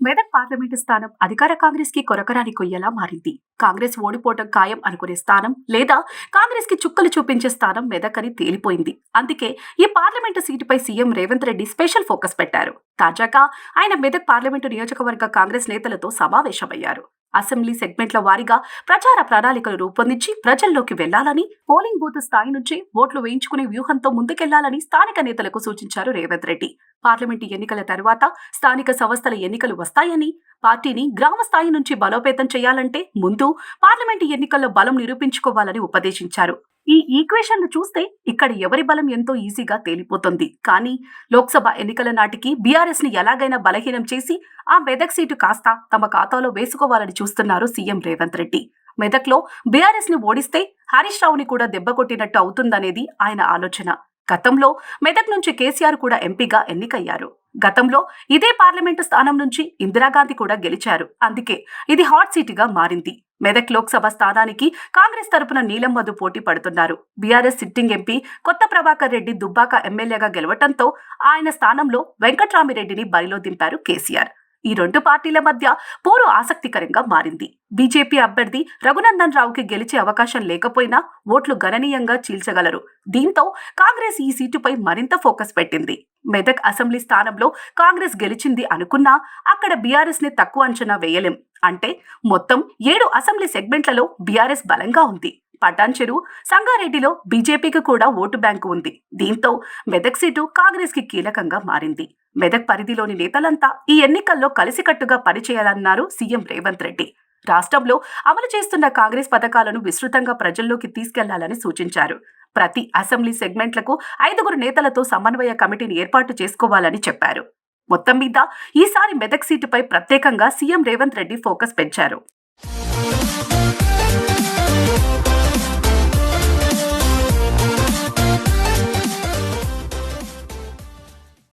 Medak parliament స్థానం అధికార కాంగ్రెస్కి కొరకరాని కొయ్యలా మారింది. కాంగ్రెస్ ఓడిపోవటం ఖాయం అనుకునే స్థానం లేదా కాంగ్రెస్కి చుక్కలు చూపించే స్థానం మెదక్ అని తేలిపోయింది. అందుకే ఈ parliament సీటుపై CM Revanth Reddy special focus పెట్టారు. తాజాగా ఆయన మెదక్ పార్లమెంటు నియోజకవర్గ కాంగ్రెస్ నేతలతో సమావేశమయ్యారు. అసెంబ్లీ సెగ్మెంట్ల వారీగా ప్రచార ప్రణాళికలు రూపొందించి ప్రజల్లోకి వెళ్ళాలని పోలింగ్ బూత్ స్థాయి నుంచి ఓట్లు వేయించుకునే వ్యూహంతో ముందుకెళ్ళాలని స్థానిక నేతలకు సూచించారు రేవంత్ రెడ్డి. పార్లమెంటు ఎన్నికల తర్వాత స్థానిక సంస్థల ఎన్నికలు వస్తాయని పార్టీని గ్రామ స్థాయి నుంచి బలోపేతం చేయాలంటే ముందు పార్లమెంటు ఎన్నికల్లో బలం నిరూపించుకోవాలని ఉపదేశించారు. ఈ ఈక్వేషన్లు చూస్తే ఇక్కడ ఎవరి బలం ఎంతో ఈజీగా తేలిపోతుంది. కానీ లోక్సభ ఎన్నికల నాటికి బీఆర్ఎస్ని ఎలాగైనా బలహీనం చేసి ఆ మెదక్ సీటు కాస్త తమ ఖాతాలో వేసుకోవాలని చూస్తున్నారు సీఎం రేవంత్ రెడ్డి. మెదక్లో బీఆర్ఎస్ని ఓడిస్తే హరీష్ రావుని కూడా దెబ్బకొట్టినట్టు అవుతుందనేది ఆయన ఆలోచన. గతంలో మెదక్ నుంచి కేసీఆర్ కూడా ఎంపీగా ఎన్నికయ్యారు. గతంలో ఇదే పార్లమెంటు స్థానం నుంచి ఇందిరాగాంధీ కూడా గెలిచారు. అందుకే ఇది హాట్ సీటుగా మారింది. మెదక్ లోక్సభ స్థానానికి కాంగ్రెస్ తరపున నీలం మధు పోటీ పడుతున్నారు. బీఆర్ఎస్ సిట్టింగ్ ఎంపీ కొత్త ప్రభాకర్ రెడ్డి దుబ్బాక ఎమ్మెల్యేగా గెలవటంతో ఆయన స్థానంలో వెంకట్రామిరెడ్డిని బరిలో దింపారు కేసీఆర్. ఈ రెండు పార్టీల మధ్య పోరు ఆసక్తికరంగా మారింది. బీజేపీ అభ్యర్థి రఘునందన్ రావుకి గెలిచే అవకాశం లేకపోయినా ఓట్లు గణనీయంగా చీల్చగలరు. దీంతో కాంగ్రెస్ ఈ సీటుపై మరింత ఫోకస్ పెట్టింది. మెదక్ అసెంబ్లీ స్థానంలో కాంగ్రెస్ గెలిచింది అనుకున్నా అక్కడ బీఆర్ఎస్ని తక్కువ అంచనా వేయలేం. అంటే మొత్తం ఏడు అసెంబ్లీ సెగ్మెంట్లలో బీఆర్ఎస్ బలంగా ఉంది. పటాన్ చెరువు సంగారెడ్డిలో బీజేపీకి కూడా ఓటు బ్యాంకు ఉంది. దీంతో మెదక్ సీటు కాంగ్రెస్కి కీలకంగా మారింది. మెదక్ పరిధిలోని నేతలంతా ఈ ఎన్నికల్లో కలిసికట్టుగా పనిచేయాలన్నారు సీఎం రేవంత్ రెడ్డి. రాష్ట్రంలో అమలు చేస్తున్న కాంగ్రెస్ పథకాలను విస్తృతంగా ప్రజల్లోకి తీసుకెళ్ళాలని సూచించారు. ప్రతి అసెంబ్లీ సెగ్మెంట్లకు ఐదుగురు నేతలతో సమన్వయ కమిటీని ఏర్పాటు చేసుకోవాలని చెప్పారు. మొత్తం మీద ఈసారి మెదక్ సీటుపై ప్రత్యేకంగా సీఎం రేవంత్ రెడ్డి ఫోకస్ పెంచారు.